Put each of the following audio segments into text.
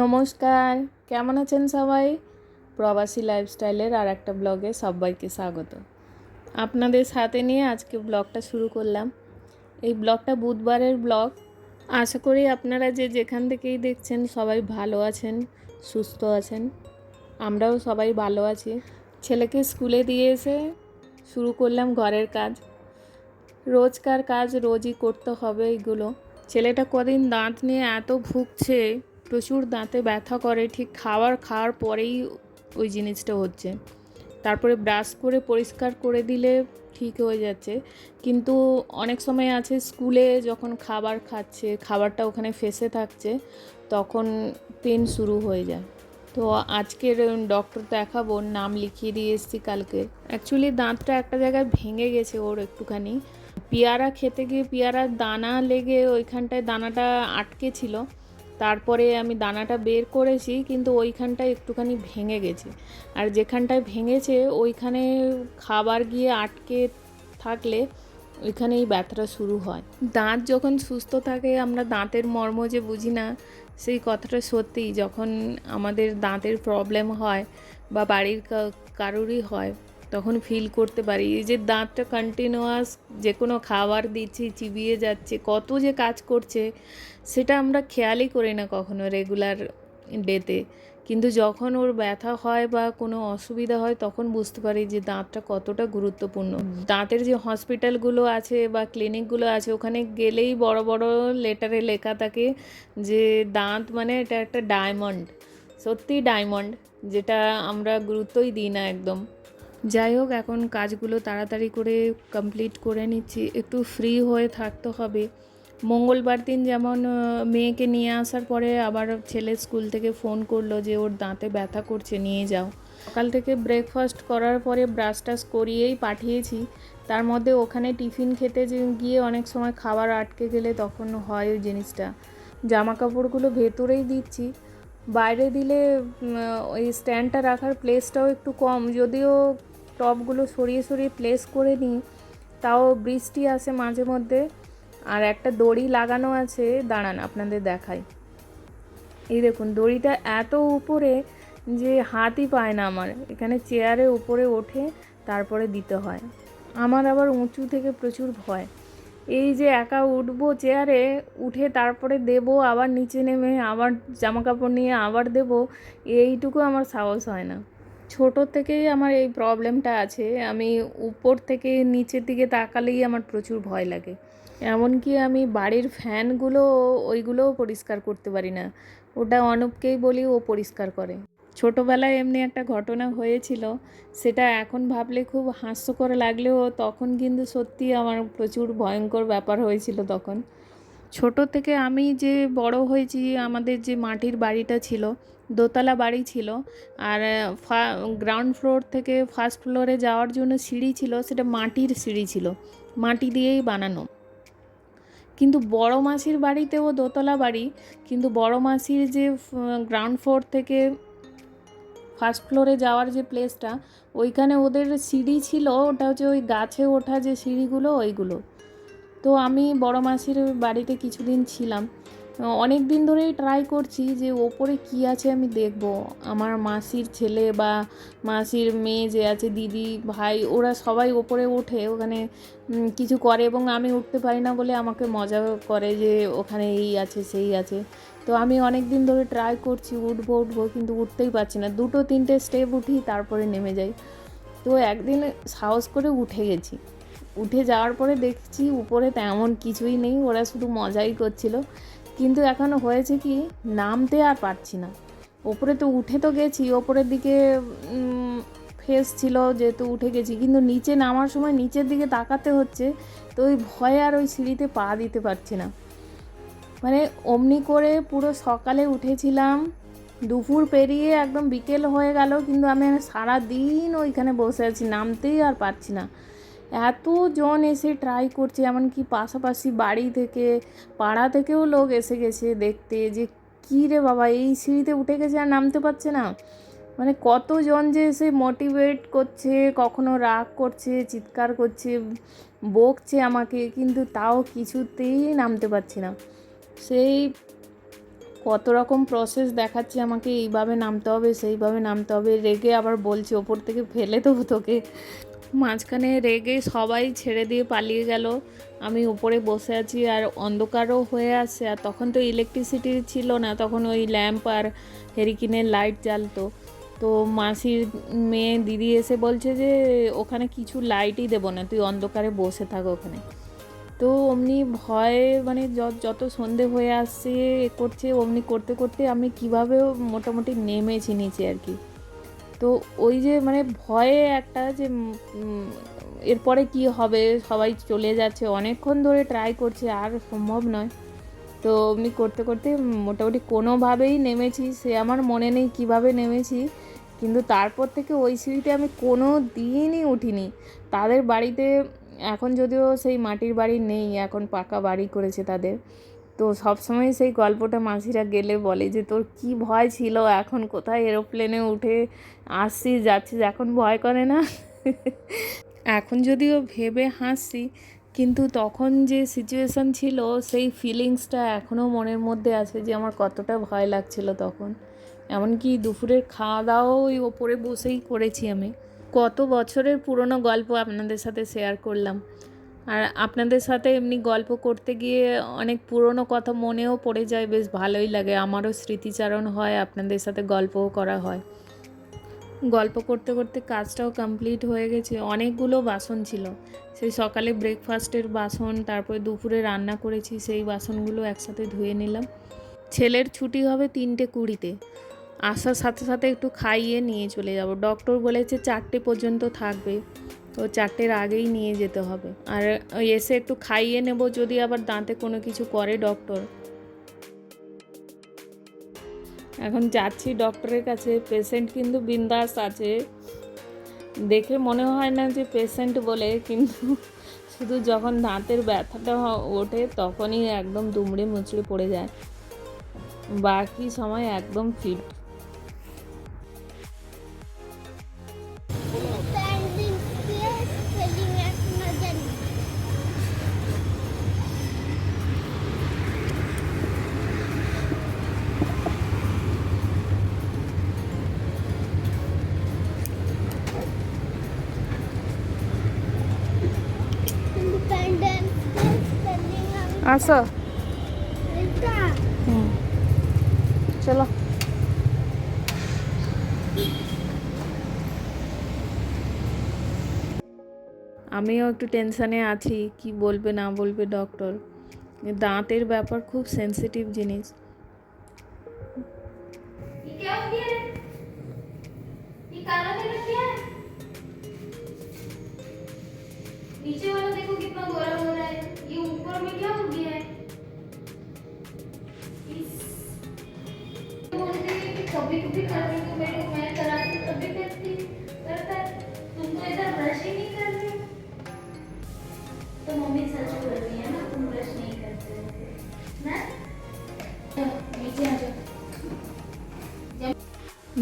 নমস্কার, কেমন আছেন সবাই? প্রবাসী লাইফস্টাইলের আর একটা ব্লগে সবাইকে স্বাগত। আপনাদের সাথে নিয়ে আজকে ব্লগটা শুরু করলাম। এই ব্লগটা বুধবারের ব্লগ আশা করি আপনারা যে যেখান থেকেই দেখছেন সবাই ভালো আছেন, সুস্থ আছেন। আমরাও সবাই ভালো আছি। ছেলেকে স্কুলে দিয়ে এসে শুরু করলাম ঘরের কাজ। রোজকার কাজ রোজই করতে হবে এইগুলো ছেলেটা কদিন দাঁত নিয়ে এত ভুগছে প্রচুর দাঁতে ব্যথা করে, ঠিক খাবার খাওয়ার পরেই ওই জিনিসটা হচ্ছে। তারপরে ব্রাশ করে পরিষ্কার করে দিলে ঠিক হয়ে যাচ্ছে। কিন্তু অনেক সময় আছে স্কুলে যখন খাবার খাচ্ছে, খাবারটা ওখানে ফেসে থাকছে, তখন পেন শুরু হয়ে যায়। তো আজকের ডক্টর দেখাবো, নাম লিখিয়ে দিয়ে এসেছি কালকে। অ্যাকচুয়ালি দাঁতটা একটা জায়গায় ভেঙে গেছে ওর একটুখানি। পেয়ারা খেতে গিয়ে পেয়ারার দানা লেগে ওইখানটায় দানাটা আটকে ছিল। তারপরে আমি দানাটা বের করেছি, কিন্তু ওইখানটায় একটুখানি ভেঙে গেছে। আর যেখানটায় ভেঙেছে, ওইখানে খাবার গিয়ে আটকে থাকলে ওইখানেই ব্যথাটা শুরু হয়। দাঁত যখন সুস্থ থাকে, আমরা দাঁতের মর্ম যে বুঝি না, সেই কথাটা সত্যিই। যখন আমাদের দাঁতের প্রবলেম হয় বা বাড়ির কারোরই হয় তখন ফিল করতে পারি। এই যে দাঁতটা কন্টিনিউয়াস যে কোনো খাবার দিচ্ছি চিবিয়ে যাচ্ছে কত যে কাজ করছে সেটা আমরা খেয়ালই করি না কখনো রেগুলার ডেতে কিন্তু যখন ওর ব্যথা হয় বা কোনো অসুবিধা হয় তখন বুঝতে পারি যে দাঁতটা কতটা গুরুত্বপূর্ণ। দাঁতের যে হসপিটালগুলো আছে বা ক্লিনিকগুলো আছে ওখানে গেলেই বড় বড় লেটারে লেখা থাকে যে দাঁত মানে এটা একটা ডায়মন্ড সত্যি ডায়মন্ড যেটা আমরা গুরুত্বই দিই না একদম। যাই হোক, এখন কাজগুলো তাড়াতাড়ি করে কমপ্লিট করে নিচ্ছি। একটু ফ্রি হয়ে থাকতে হবে। মঙ্গলবার দিন যেমন মেয়েকে নিয়ে আসার পরে আবার ছেলে স্কুল থেকে ফোন করল যে, ওর দাঁতে ব্যথা করছে, নিয়ে যাও। সকাল থেকে ব্রেকফাস্ট করার পরে ব্রাশ টাশ করিয়েই পাঠিয়েছি। তার মধ্যে ওখানে টিফিন খেতে গিয়ে অনেক সময় খাবার আটকে গেলে তখন হয় ওই জিনিসটা। জামা কাপড়গুলো ভেতরেই দিচ্ছি। বাইরে দিলে ওই স্ট্যান্ডটা রাখার প্লেসটাও একটু কম। যদিও টপগুলো সরিয়ে সরিয়ে প্লেস করে নিই। তাও বৃষ্টি আসে মাঝে মধ্যে। আর একটা দড়ি লাগানো আছে, দাঁড়ান আপনাদের দেখাই। এই দেখুন, দড়িটা এত উপরে যে হাতই পায় না আমার। এখানে চেয়ারে উপরে ওঠে, তারপরে দিতে হয়। আমার আবার উঁচু থেকে প্রচুর ভয়। এই যে একা উঠবো চেয়ারে উঠে তারপরে দেব, আবার নিচে নেমে, আবার জামা কাপড় নিয়ে আবার দেব, এইটুকু আমার সাহস হয় না। ছোট থেকেই আমার এই প্রবলেমটা আছে। আমি উপর থেকে নিচের দিকে তাকালেই আমার প্রচুর ভয় লাগে। এমনকি আমি বাড়ির ফ্যানগুলো, ওইগুলোও পরিষ্কার করতে পারি না। ওটা অনুপকেই বলি, ও পরিষ্কার করে। ছোটোবেলায় এমনি একটা ঘটনা হয়েছিল, সেটা এখন ভাবলে খুব হাস্যকর লাগলেও তখন কিন্তু সত্যি আমার প্রচুর ভয়ঙ্কর ব্যাপার হয়েছিল তখন। ছোট থেকে আমি যে বড় হয়েছি, আমাদের যে মাটির বাড়িটা ছিল দোতলা বাড়ি ছিল। আর গ্রাউন্ড ফ্লোর থেকে ফার্স্ট ফ্লোরে যাওয়ার জন্য সিঁড়ি ছিল, সেটা মাটির সিঁড়ি ছিল। মাটি দিয়েই বানানো। কিন্তু বড় মাসির বাড়িতেও দোতলা বাড়ি, কিন্তু বড় মাসির যে গ্রাউন্ড ফ্লোর থেকে ফার্স্ট ফ্লোরে যাওয়ার যে প্লেসটা ওইখানে ওদের সিঁড়ি ছিল, ওটা হচ্ছে ওই গাছে ওঠা যে সিঁড়িগুলো, ওইগুলো। তো আমি বড় মাসির বাড়িতে কিছুদিন ছিলাম। অনেক দিন ধরেই ট্রাই করছি যে ওপরে কি আছে আমি দেখব। আমার মাসির ছেলে বা মাসির মেয়ে যে আছে, দিদি, ভাই, ওরা সবাই ওপরে ওঠে, ওখানে কিছু করে এবং আমি উঠতে পারি না বলে আমাকে মজা করে যে ওখানে এই আছে, সেই আছে। তো আমি অনেক দিন ধরে ট্রাই করছি, উঠবো উঠবো, কিন্তু উঠতেই পারছি না। দুটো, তিনটে স্টেপ উঠি, তারপরে নেমে যাই। তো একদিন সাহস করে উঠে গেছি। উঠে যাওয়ার পরে দেখছি উপরে তেমন কিছুই নেই, ওরা শুধু মজাই করছিল। কিন্তু এখন হয়েছে কি, নামতে আর পারছি না। ওপরে তো উঠে তো গেছি, ওপরের দিকে ফেস ছিল যেহেতু উঠে গেছি, কিন্তু নিচে নামার সময় নিচের দিকে তাকাতে হচ্ছে, তো ওই ভয়ে আর ওই সিঁড়িতে পা দিতে পারছি না। মানে অমনি করে পুরো সকালে উঠেছিলাম, দুপুর পেরিয়ে একদম বিকেল হয়ে গেল, কিন্তু আমি সারা দিন ওইখানে বসে আছি, নামতেই আর পারছি না। এত জন এসে ট্রাই করছে, এমনকি পাশাপাশি বাড়ি থেকে, পাড়া থেকেও লোক এসে গেছে দেখতে যে, কী রে বাবা, এই সিঁড়িতে উঠে গেছে আর নামতে পারছে না? মানে কতজন যে এসে মোটিভেট করছে, কখনো রাগ করছে, চিৎকার করছে, বকছে আমাকে, কিন্তু তাও কিছুতেই নামতে পারছি না। সেই কত রকম প্রসেস দেখাচ্ছে আমাকে, এইভাবে নামতে হবে, সেইভাবে নামতে হবে। রেগে আবার বলছে, ওপর থেকে ফেলে দেবো তোকে। মাঝখানে রেগে সবাই ছেড়ে দিয়ে পালিয়ে গেল। আমি উপরে বসে আছি আর অন্ধকারও হয়ে আসছে আর তখন তো ইলেকট্রিসিটি ছিল না, তখন ওই ল্যাম্প আর হেরিকিনের লাইট জ্বালতো। তো মাসির মেয়ে দিদি এসে বলছে যে, ওখানে কিছু লাইটই দেবো না, তুই অন্ধকারে বসে থাক ওখানে। তো অমনি ভয়ে মানে যত সন্ধে হয়ে আসছে করছে, অমনি করতে করতে আমি কীভাবে মোটামুটি নেমেছি নিচে আর কি। তো ওই যে মানে ভয়ে একটা যে এরপরে কি হবে? সবাই চলে যাচ্ছে। অনেকক্ষণ ধরে ট্রাই করছে, আর সম্ভব নয়। তো এমনি করতে করতে মোটামুটি কোনোভাবেই নেমেছি। সে আমার মনে নেই কীভাবে নেমেছি। কিন্তু তারপর থেকে ওই সিঁড়িতে আমি কোনো দিনই উঠিনি। তাদের বাড়িতে এখন যদিও সেই মাটির বাড়ি নেই, এখন পাকা বাড়ি করেছে তাদের। তো সবসময় সেই গল্পটা মাসিরা গেলে বলে যে, তোর কি ভয় ছিল? এখন কোথায় এরোপ্লেনে উঠে আসছিস, যাচ্ছিস? এখন ভয় করে না? এখন যদিও ভেবে হাসছি, কিন্তু তখন যে সিচুয়েশান ছিল, সেই ফিলিংসটা এখনও মনের মধ্যে আছে যে, আমার কতটা ভয় লাগছিল তখন। এমনকি দুপুরের খাওয়া দাওয়াও ওই ওপরে বসেই করেছি আমি। কত বছরের পুরনো গল্প আপনাদের সাথে শেয়ার করলাম। আর আপনাদের সাথে এমনি গল্প করতে গিয়ে অনেক পুরনো কথা মনেও পড়ে যায়, বেশ ভালোই লাগে। আমারও স্মৃতিচারণ হয়, আপনাদের সাথে গল্পও করা হয়। গল্প করতে করতে কাজটাও কমপ্লিট হয়ে গেছে। অনেকগুলো বাসন ছিল। সেই সকালে ব্রেকফাস্টের বাসন, তারপরে দুপুরে রান্না করেছি, সেই বাসনগুলো একসাথে ধুয়ে নিলাম। ছেলের ছুটি হবে তিনটে কুড়িতে। আসার সাথে সাথে একটু খাইয়ে নিয়ে চলে যাব। ডক্টর বলেছে চারটে পর্যন্ত থাকবে। তো চারটের আগেই নিয়ে যেতে হবে। আর এসে একটু খাইয়ে নেব, যদি আবার দাঁতে কোনো কিছু করে ডক্টর। এখন যাচ্ছি ডক্টরের কাছে পেশেন্ট কিন্তু বিন্দাস আছে। দেখে মনে হয় না যে পেশেন্ট বলে, কিন্তু শুধু যখন দাঁতের ব্যথাটা ওঠে, তখনই একদম দুমড়ে মুচড়ে পড়ে যায়। বাকি সময় একদম ফিট আসো। চলো। আমিও একটু টেনশানে আছি কি বলবে না বলবে ডক্টর দাঁতের ব্যাপার খুব সেনসিটিভ জিনিস। ये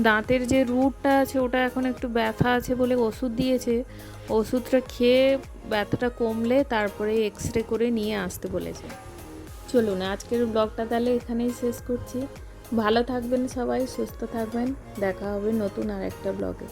দাঁতের যে রুটটা আছে, ওটা এখন একটু ব্যথা আছে বলে ওষুধ দিয়েছে। ওষুধটা খেয়ে ব্যথাটা কমলে তারপরে এক্স রে করে নিয়ে আসতে বলেছে। চলুন, আজকের ব্লগটা তাহলে এখানেই শেষ করছি। ভালো থাকবেন সবাই, সুস্থ থাকবেন। দেখা হবে নতুন আর একটা ব্লগে।